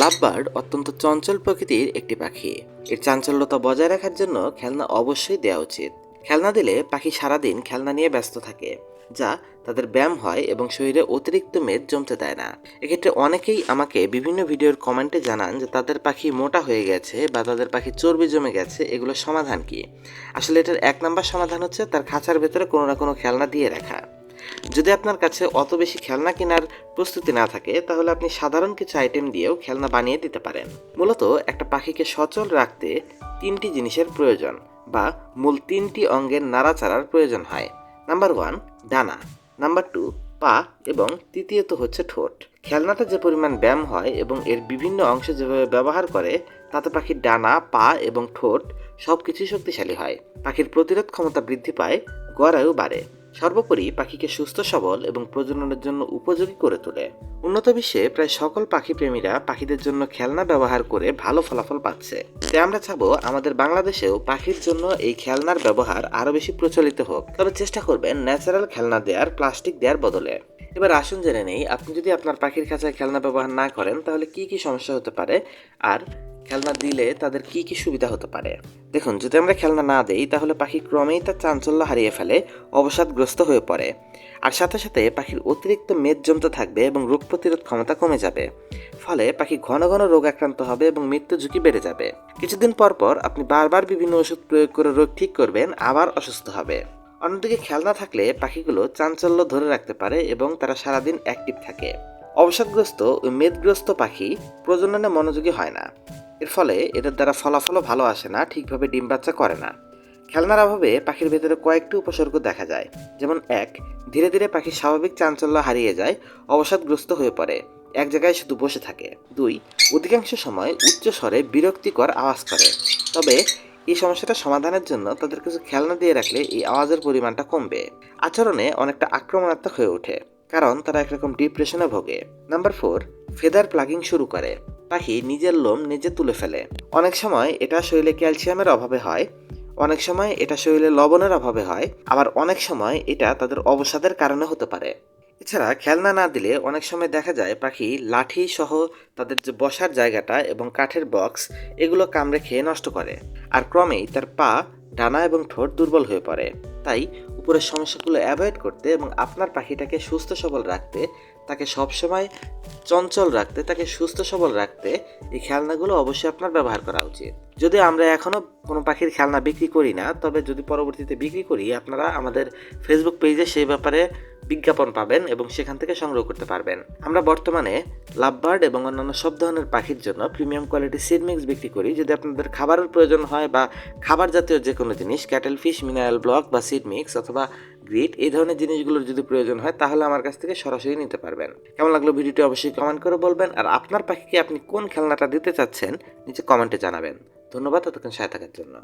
Lovebird অত্যন্ত চঞ্চল প্রকৃতির একটি পাখি। এর চাঞ্চল্যতা বজায় রাখার জন্য খেলনা অবশ্যই দেওয়া উচিত। খেলনা দিলে পাখি সারাদিন খেলনা নিয়ে ব্যস্ত থাকে, যা তাদের ব্যায়াম হয় এবং শরীরে অতিরিক্ত মেদ জমতে দেয় না। এক্ষেত্রে অনেকেই আমাকে বিভিন্ন ভিডিওর কমেন্টে জানান যে, তাদের পাখি মোটা হয়ে গেছে বা তাদের পাখি চর্বি জমে গেছে, এগুলোর সমাধান কি? আসলে এটার এক নম্বর সমাধান হচ্ছে তার খাঁচার ভেতরে কোনো না কোনো খেলনা দিয়ে রাখা। যদি আপনার কাছে অত বেশি খেলনা কেনার প্রস্তুতি না থাকে, তাহলে আপনি সাধারণ কিছু আইটেম দিয়েও খেলনা বানিয়ে দিতে পারেন। মূলত একটা পাখিকে সচল রাখতে তিনটি জিনিসের প্রয়োজন বা মূল তিনটি অঙ্গের নাড়াচাড়ার প্রয়োজন হয়। নাম্বার ওয়ান ডানা। নাম্বার টু পা এবং তৃতীয়ত হচ্ছে ঠোঁট। খেলনাতে যে পরিমাণ ব্যায়াম হয় এবং এর বিভিন্ন অংশ যেভাবে ব্যবহার করে, তাতে পাখির ডানা, পা এবং ঠোঁট সব কিছুই শক্তিশালী হয়। পাখির প্রতিরোধ ক্ষমতা বৃদ্ধি পায়, গড়ায়ও বাড়ে। সর্বোপরি পাখিকে সুস্থ, সবল এবং প্রজননের জন্য উপযোগী করে তোলে। উন্নত বিশ্বে প্রায় সকল পাখি প্রেমীরা পাখিদের জন্য খেলনা ব্যবহার করে ভালো ফলাফল পাচ্ছে। তাই আমরা চাবো আমাদের বাংলাদেশেও পাখির জন্য এই খেলনার ব্যবহার আরও বেশি প্রচলিত হোক। তবে চেষ্টা করবেন ন্যাচারাল খেলনা দেওয়ার প্লাস্টিক দেওয়ার বদলে। এবার আসুন জেনে নেই, আপনি যদি আপনার পাখির খাঁচায় খেলনা ব্যবহার না করেন তাহলে কি কি সমস্যা হতে পারে? আর খেলনা দিলে তাদের কি কি সুবিধা হতে পারে? দেখুন, যদি আমরা খেলনা না দেই, তাহলে পাখি ক্রমেই তার চাঞ্চল্য হারিয়ে ফেলে, অবসাদগ্রস্ত হয়ে পড়ে। আর সাথে সাথে পাখির অতিরিক্ত মেদ জমতে থাকবে এবং রোগ প্রতিরোধ ক্ষমতা কমে যাবে। ফলে পাখি ঘন ঘন রোগ আক্রান্ত হবে এবং মৃত্যু ঝুঁকি বেড়ে যাবে। কিছুদিন পর পর আপনি বারবার বিভিন্ন ওষুধ প্রয়োগ করে রোগ ঠিক করবেন, আবার অসুস্থ হবে। অন্যদিকে খেলনা থাকলে পাখিগুলো চাঞ্চল্য ধরে রাখতে পারে এবং তারা সারাদিন অ্যাক্টিভ থাকে। অবসাদগ্রস্ত মেদগ্রস্ত পাখি প্রজননে মনোযোগী হয় না। এর ফলে এদের দ্বারা ফলাফলও ভালো আসে না, ঠিকভাবে ডিম বাচ্চা করে না। খেলনার অভাবে পাখির ভেতরে কয়েকটি উপসর্গ দেখা যায়, যেমন এক, ধীরে ধীরে পাখির স্বাভাবিক চাঞ্চল্য হারিয়ে যায়, অবসাদগ্রস্ত হয়ে পড়ে, এক জায়গায় শুধু বসে থাকে। দুই, অধিকাংশ সময় উচ্চ স্বরে বিরক্তিকর আওয়াজ করে। তবে এই সমস্যাটা সমাধানের জন্য তাদের কিছু খেলনা দিয়ে রাখলে এই আওয়াজের পরিমাণটা কমবে। আচরণে অনেকটা আক্রমণাত্মক হয়ে ওঠে। কারণ তারা একরকম ডিপ্রেশনে ভোগে। নাম্বার ফোর ফেদার প্লাগিং শুরু করে। পাখি নিজের লোম নিজে তুলে ফেলে। অনেক সময় এটা শরীরে ক্যালসিয়ামের অভাবে হয়, অনেক সময় এটা শরীরে লবণের অভাবে হয়, আবার অনেক সময় এটা তাদের অবসাদের কারণে হতে পারে। এছাড়া খেলনা না দিলে অনেক সময় দেখা যায় পাখি লাঠি সহ তাদের যে বসার জায়গাটা এবং কাঠের বক্স এগুলো কামড়ে খেয়ে নষ্ট করে। আর ক্রমেই তার পা, ডানা এবং ঠোঁট দুর্বল হয়ে পড়ে। তাই উপরের সমস্যাগুলো অ্যাভয়েড করতে এবং আপনার পাখিটাকে সুস্থ সবল রাখতে, তাকে সবসময় চঞ্চল রাখতে, তাকে সুস্থ সবল রাখতে এই খেলনাগুলো অবশ্যই আপনার ব্যবহার করা উচিত। যদি আমরা এখনও কোনো পাখির খেলনা বিক্রি করি না, তবে যদি পরবর্তীতে বিক্রি করি, আপনারা আমাদের ফেসবুক পেজে সেই ব্যাপারে বিজ্ঞাপন পাবেন এবং সেখান থেকে সংগ্রহ করতে পারবেন। আমরা বর্তমানে লাভবার্ড এবং অন্যান্য সব ধরনের পাখির জন্য প্রিমিয়াম কোয়ালিটি সিড মিক্স বিক্রি করি। যদি আপনাদের খাবারের প্রয়োজন হয় বা খাবার জাতীয় যে কোনো জিনিস, ক্যাটেল ফিশ, মিনারেল ব্লক বা সিড মিক্স অথবা গ্রিট, এই ধরনের জিনিসগুলোর যদি প্রয়োজন হয়, তাহলে আমার কাছ থেকে সরাসরি নিতে পারবেন। কেমন লাগল ভিডিওটি অবশ্যই কমেন্ট করে বলবেন। আর আপনার পাখিকে আপনি কোন খেলনাটা দিতে চাচ্ছেন, নিচে কমেন্টে জানাবেন। ধন্যবাদ, ততক্ষণ সাথে থাকার জন্য।